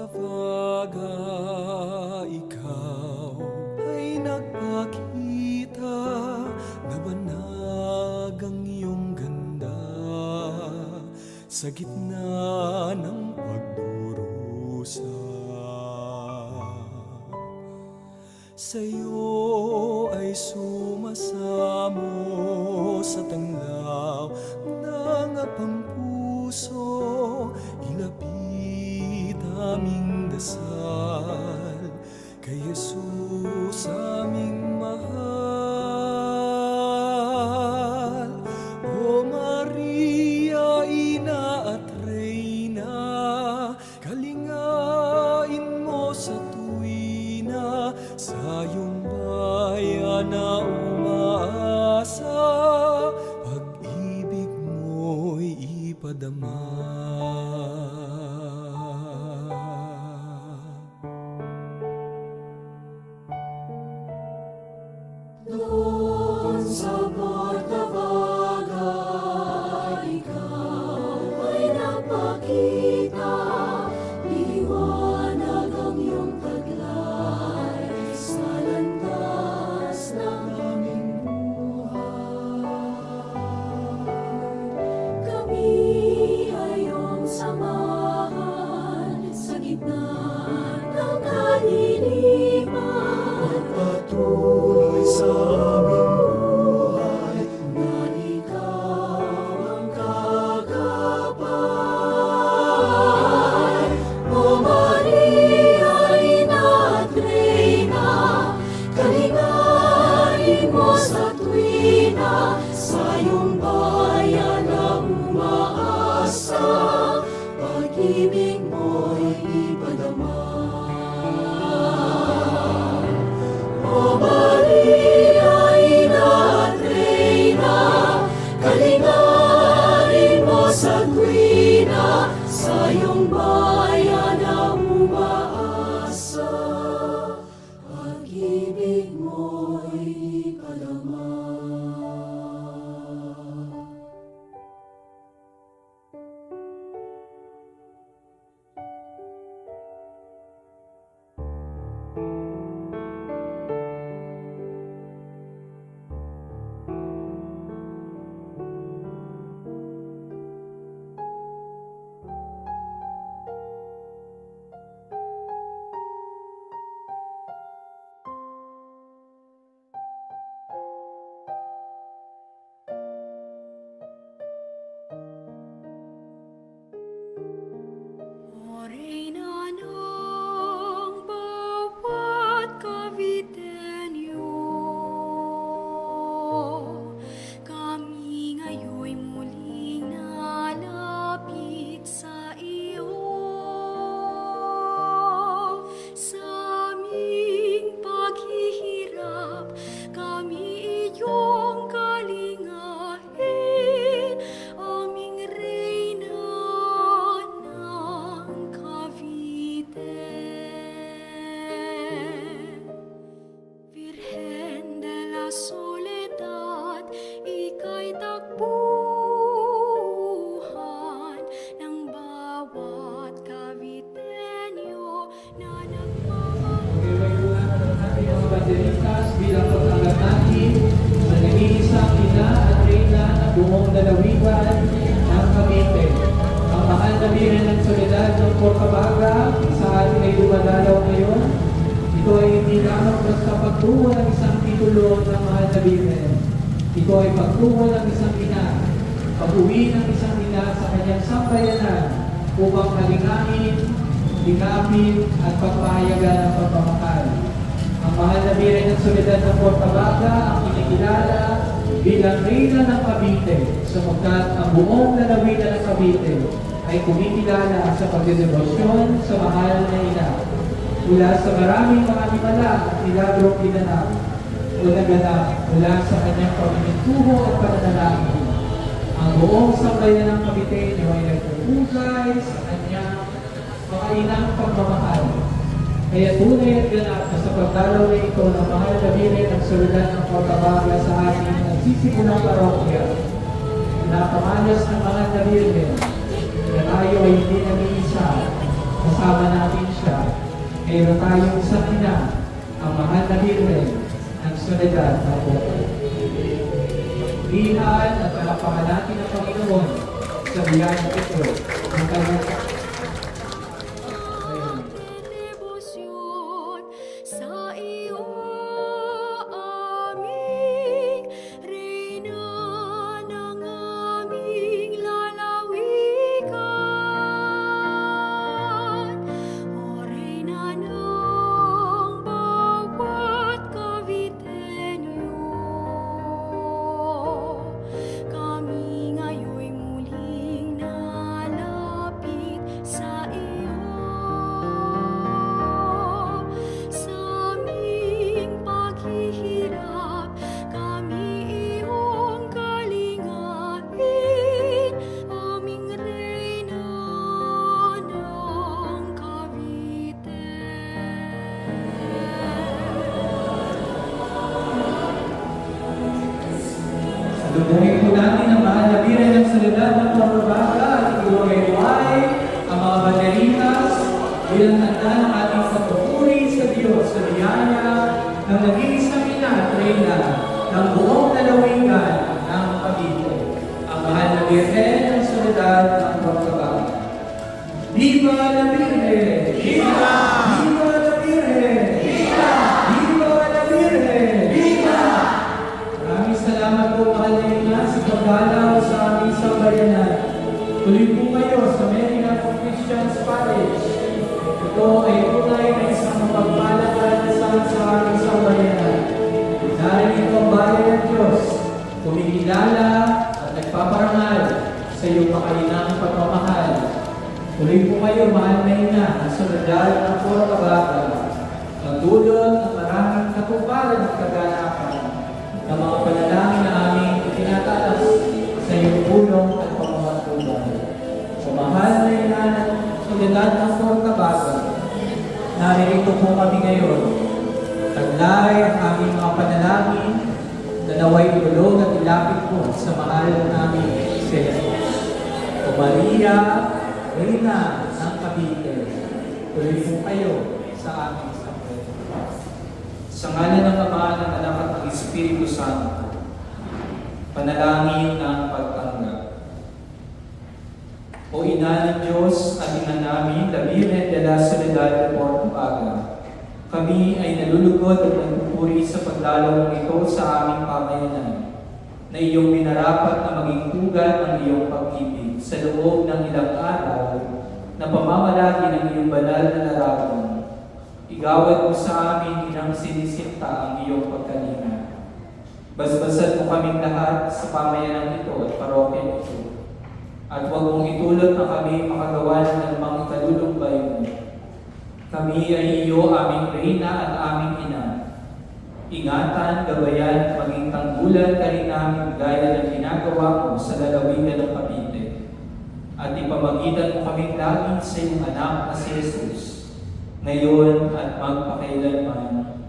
Portavaga, ikaw ay nagpakita na banag ang iyong ganda sa gitna ng pagdurusa. Sa'yo ay sumasamo sa tanglaw ng apang puso besar que Jesús ng mahal na birin. Ito ay pagtungo ng isang ina, pag-uwi ng isang ina sa kanyang sambayanan upang kalingain, ligapin at pagpahayagan ang pagmamahal. Ang mahal na birin ng solidad ng Portabaga ang kinikilala bilang Reyna ng Cavite sapagkat ang buong lalawigan ng Cavite ay kumikilala sa pagdedebosyon sa mahal na ina. Mula sa maraming mga himala at milagrong ginanap o naganap mula sa kanyang pagmintuho at pananalangin. Ang buong sambayan ng Cavite ay nagpupugay sa kanyang makainang pagmamahal. Kaya tunay at ganap na sa pagdalaw na ito ng mahal na birin ng suludan ng Portabaga sa ating nagsisipunang parokya. Napamalas ng mahal na birin na tayo ay hindi nag-iisa kasama natin siya, mayroon tayong isang ina, ang mahal na Birhen ng Soledad na buhay. Lihan at palakpakan natin ang Panginoon sa biyayang ito ng kanyang Salubungin po natin ang mahal na biren ng salidad ng Pambabaga at iluway-luway ang mga banderitas bilang tanda ng ating pagpupuri sa Diyos sa biyaya ng nag-iisang ina at reyna ng buong lalawigan ng Cavite. Ang mahal na biren ng salidad ng Pambabaga. Viva la Virgen! Viva sambayanan. Tuloy po kayo sa Medina for Christians Parish. Ito ay tunay na isang mapagpalang karanasan sa aming sambayanan. Dahil ito ang bayan ng Diyos, kumikilala at nagpaparangal sa iyong makalinang pagmamahal. Tuloy po kayo, mahal na ina, ang soledad ng Puro Kabaka. Magdulot ng maraming katuparan at kaganapan ng mga panalangin na aming itinatalas sa iyong tulong at pamamatunan. Kumahal na ina ng soledad ng Puro Kabaka. Naririto po kami ngayon. Taglay ang aming mga panalangin na naway tulong at ilapit po sa mahal namin si Jesus. O Maria, Reina ng Cavite, tuloy po kayo sa aming sambayan. Sa ngalan ng Ama, ng Anak at ng Espiritu Santo, panalangin ng pagtanggap. O Ina ng Diyos at Ina namin, la Virgen de la Soledad de Portuaga, kami ay nalulugod at nagpupuri sa pagdalaw ito sa aming pamayanan na iyong minarapat na maging tugat ng iyong pag-ibig sa loob ng ilang araw na pamamalagi ng iyong banal na larawan. Igawad mo sa amin inang sinisinta ang iyong pagkalinga. Basbasan mo kaming lahat sa pamayanan ito at parokya ito. At huwag mong itulot na kami makagawa ng anumang ikalulumbay mo. Kami ay iyo aming reyna at aming ina. Ingatan, gabayan, maging tanggulan ka rin namin gaya ng ginagawa mo sa lalawigan ng Cavite. At ipamagitan mo kaming lagi sa iyong anak na si Jesus, ngayon at magpakailanman.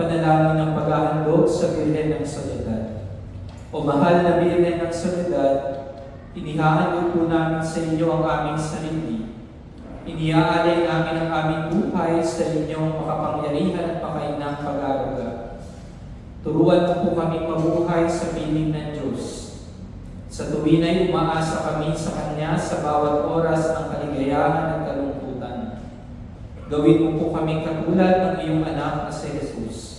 Panalangin ng paghahandog sa Birhen ng Soledad. O mahal na Birhen ng Soledad, inihahandog po namin sa inyo ang aming sarili. Iniaalay namin ang aming buhay sa inyong makapangyarihan at makainang pag-aaruga. Turuan mo po kami mabuhay sa piling ng Diyos. Sa tuwin ay umaasa kami sa Kanya sa bawat oras ng kaligayahan at kalungkutan. Gawin mo po kami katulad ng iyong anak na si Jesus.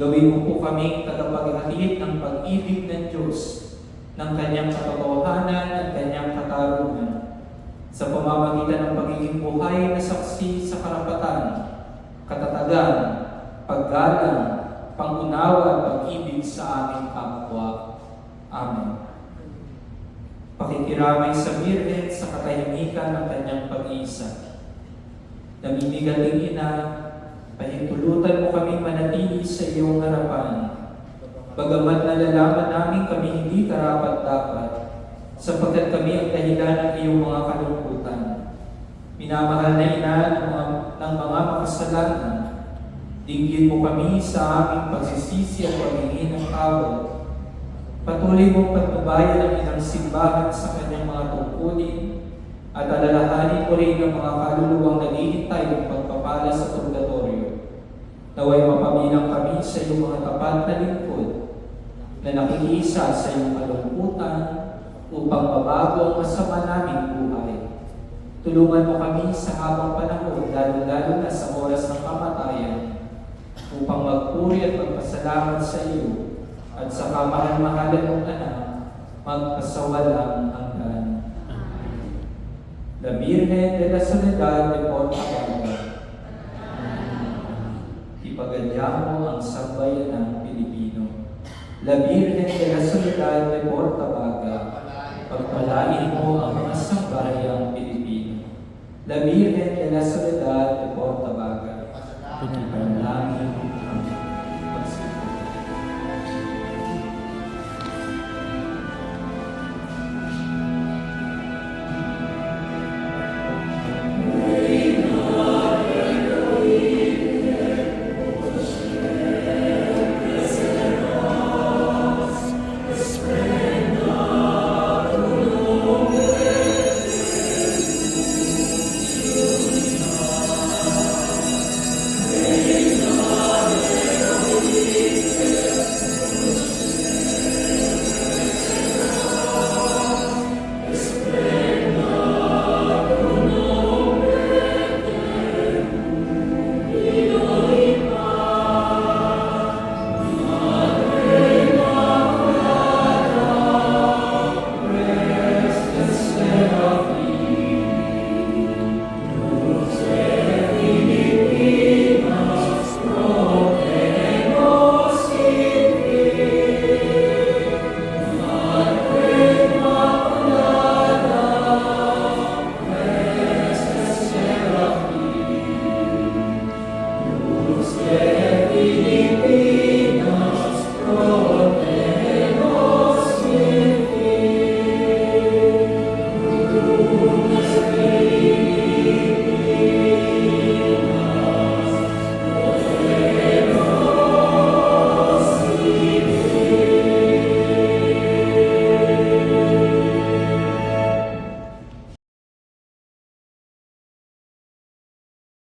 Gawin mo po kami tagapaghatid ng pag-ibig ng Diyos, ng Kanyang katotohanan at Kanyang katarungan sa pamamagitan ng pagiging buhay na saksi sa karapatan, katatagan, paggalang, pangunawa at pag-ibig sa aming kapwa. Amen. Pakikiramay sa Birhen sa katahimikan ng kanyang pag-iisa. Namimigaling ina, pahintulutan mo kami manatili sa iyong harapan. Bagamat nalalaman namin kami hindi karapat-dapat, sapagkat kami ang dahilan ng iyong mga kalungkutan. Minamahal na ina ng mga, ng mga makasalanan, dinggin mo kami sa aming pagsisisi at paghingi ng tawad. Patuloy mong patnubayan ang inang simbahan sa kanyang mga tungkulin At alalahanin mo rin ang mga kaluluwang naghihintay ng pagpapala sa purgatorio. Naway mapabilang kami sa iyong mga tapat na lingkod na nakikiisa sa iyong kalungkutan upang mabago ang masama naming buhay. Tulungan mo kami sa habang panahon, lalo-lalo na sa oras ng kamatayan, upang magpuri at magpasalamat sa iyo at sa kamahal-mahalan mong anak, magpasawalang hanggan. La Virgen de la Soledad de Portabaga, ipagadya mo ang sambayan ng Pilipino. La Virgen de la Soledad de Portabaga, pagpalain mo ang mga sambayang Pilipino. La Virgen de la Soledad de Portabaga, ipanalangin ang